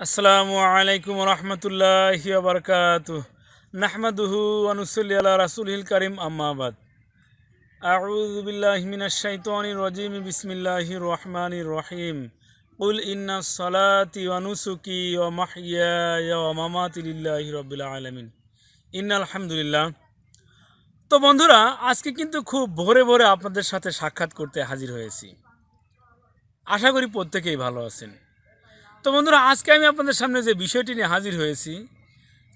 আসসালামু আলাইকুম রহমতুল্লাহ বরকাত নাহমাদুহু আনুসল্লি আল্লাহ রাসুলহিল করিম আম্মাবাদ আউযু বিল্লাহি মিনাশ শাইতানির রাজিম, বিসমিল্লাহির রহমানির রহিম। উল ইন্না সালাতি ওয়া নুসুকি ওয়া মাহইয়ায়া ওয়া মামাতি লিল্লাহি রাব্বিল আলামিন। ইন্নাল তো বন্ধুরা, আজকে কিন্তু খুব ভোরে ভোরে আপনাদের সাথে সাক্ষাৎ করতে হাজির হয়েছি। আশা করি প্রত্যেকেই ভালো আছেন। তো বন্ধুরা, আজকে আমি আপনাদের সামনে যে বিষয়টি নিয়ে হাজির হয়েছি,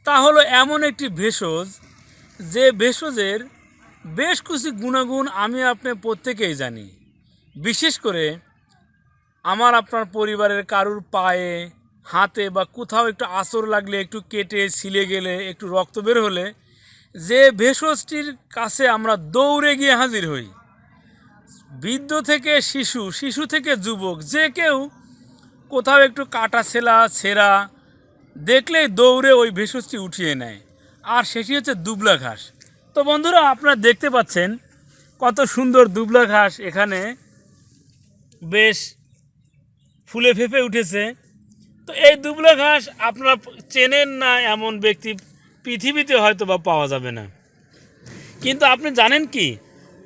তা হলো এমন একটি ভেষজ, যে ভেষজের বেশ কিছু গুণাগুণ আমি আপনি প্রত্যেকেই জানি। বিশেষ করে আমার আপনার পরিবারের কারুর পায়ে, হাতে বা কোথাও একটু আঁচড় লাগলে, একটু কেটে ছিলে গেলে, একটু রক্ত বের হলে, যে ভেষজটির কাছে আমরা দৌড়ে গিয়ে হাজির হই। বৃদ্ধ থেকে শিশু শিশু থেকে যুবক, যে কেউ কোথাও একটু কাটা ছেলা, ছেঁড়া, দেখলেই দৌড়ে ওই ভেষজটি উঠিয়ে নেয়। আর সেটি হচ্ছে দুবলা ঘাস। তো বন্ধুরা, আপনারা দেখতে পাচ্ছেন কত সুন্দর দুবলা ঘাস এখানে বেশ ফুলে ফেপে উঠেছে। তো এই দুবলা ঘাস আপনারা চেনেন না এমন ব্যক্তি পৃথিবীতে হয়তো বা পাওয়া যাবে না। কিন্তু আপনি জানেন কি?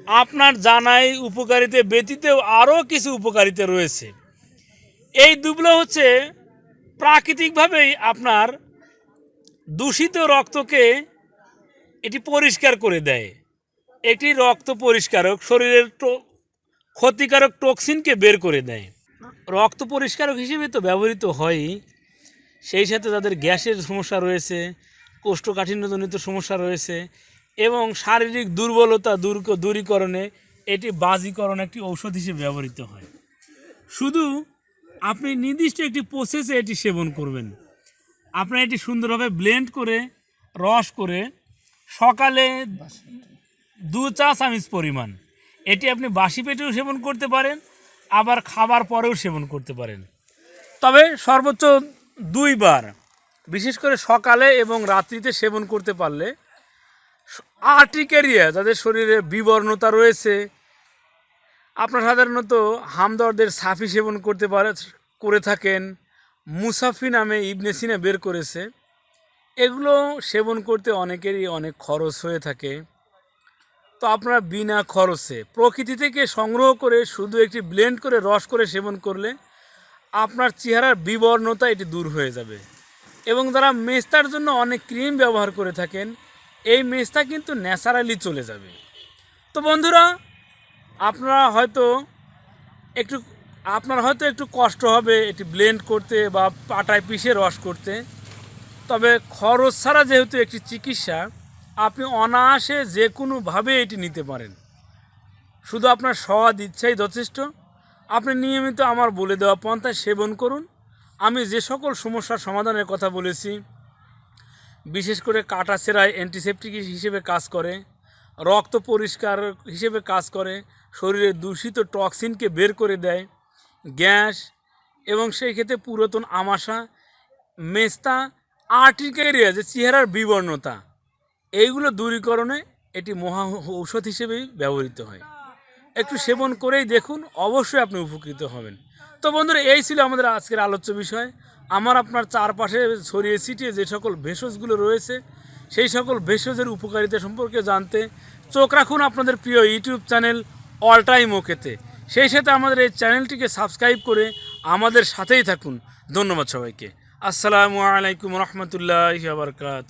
আপনার জানাই উপকারিতা ব্যতীতেও আরও কিছু উপকারিতা রয়েছে। এই দুবলো হচ্ছে প্রাকৃতিকভাবেই আপনার দূষিত রক্তকে এটি পরিষ্কার করে দেয়। এটি রক্ত পরিষ্কারক, শরীরের ক্ষতিকারক টক্সিনকে বের করে দেয়। রক্ত পরিষ্কারক হিসেবে তো ব্যবহৃত হয়ই সেই সাথে তাদের গ্যাসের সমস্যা রয়েছে, কোষ্ঠকাঠিন্যজনিত সমস্যা রয়েছে এবং শারীরিক দুর্বলতা দূর দূরীকরণে এটি বাজিকরণ একটি ঔষধ হিসেবে ব্যবহৃত হয়। শুধু আপনি নির্দিষ্ট একটি প্রসেসে এটি সেবন করবেন। আপনার এটি সুন্দরভাবে ব্লেন্ড করে, রস করে, সকালে দু চা চামচ পরিমাণ। এটি আপনি বাসি পেটেও সেবন করতে পারেন, আবার খাবার পরেও সেবন করতে পারেন। তবে সর্বোচ্চ দুইবার, বিশেষ করে সকালে এবং রাত্রিতে সেবন করতে পারলে, আর্টিকেরিয়া, যাদের শরীরে বিবর্ণতা রয়েছে আপনার সাধারণত হামদর্দের সাফি সেবন করতে পারে, করে থাকেন। মুসাফি নামে ইবনে সিনা বের করেছে। এগুলো সেবন করতে অনেকেরই অনেক খরচ হয়ে থাকে। তো আপনারা বিনা খরচে প্রকৃতি থেকে সংগ্রহ করে, শুধু একটি ব্লেন্ড করে, রস করে সেবন করলে আপনার চেহারার বিবর্ণতা এটি দূর হয়ে যাবে। এবং যারা মেস্তার জন্য অনেক ক্রিম ব্যবহার করে থাকেন, এই মেস্তা কিন্তু ন্যাচারালি চলে যাবে। তো বন্ধুরা আপনারা হয়তো একটু, আপনার হয়তো একটু কষ্ট হবে এটি ব্লেন্ড করতে বা পাটায় পিষে রস করতে। তবে খরচ ছাড়া যেহেতু একটি চিকিৎসা, আপনি অনায়াসে যে কোনোভাবে এটি নিতে পারেন। শুধু আপনার সৎ ইচ্ছাই যথেষ্ট। আপনি নিয়মিত আমার বলে দেওয়া পন্থায় সেবন করুন। আমি যে সকল সমস্যার সমাধানের কথা বলেছি, বিশেষ করে কাটা সেরায় অ্যান্টিসেপটিক হিসেবে কাজ করে, রক্ত পরিষ্কার হিসেবে কাজ করে শরীরে দূষিত টক্সিনকে বের করে দেয়, গ্যাস এবং সেই ক্ষেত্রে পুরাতন আমাশা, মেস্তা, আর্টিকেরিয়া, যে চেহারার বিবর্ণতা, এইগুলো দূরীকরণে এটি মহা ঔষধ হিসেবেই ব্যবহৃত হয়। একটু সেবন করেই দেখুন, অবশ্যই আপনি উপকৃত হবেন। তো বন্ধুরা, এই ছিল আমাদের আজকের আলোচ্য বিষয়। আমার আপনার চারপাশে ছড়িয়ে ছিটিয়ে যে সকল ভেষজগুলো রয়েছে, সেই সকল ভেষজের উপকারিতা সম্পর্কে জানতে চোখ রাখুন আপনাদের প্রিয় ইউটিউব চ্যানেল অল টাইম ওকেতে সেই সাথে আমাদের এই চ্যানেলটিকে সাবস্ক্রাইব করে আমাদের সাথেই থাকুন। ধন্যবাদ সবাইকে। আসসালামু আলাইকুম রহমতুল্লাহ বারকাত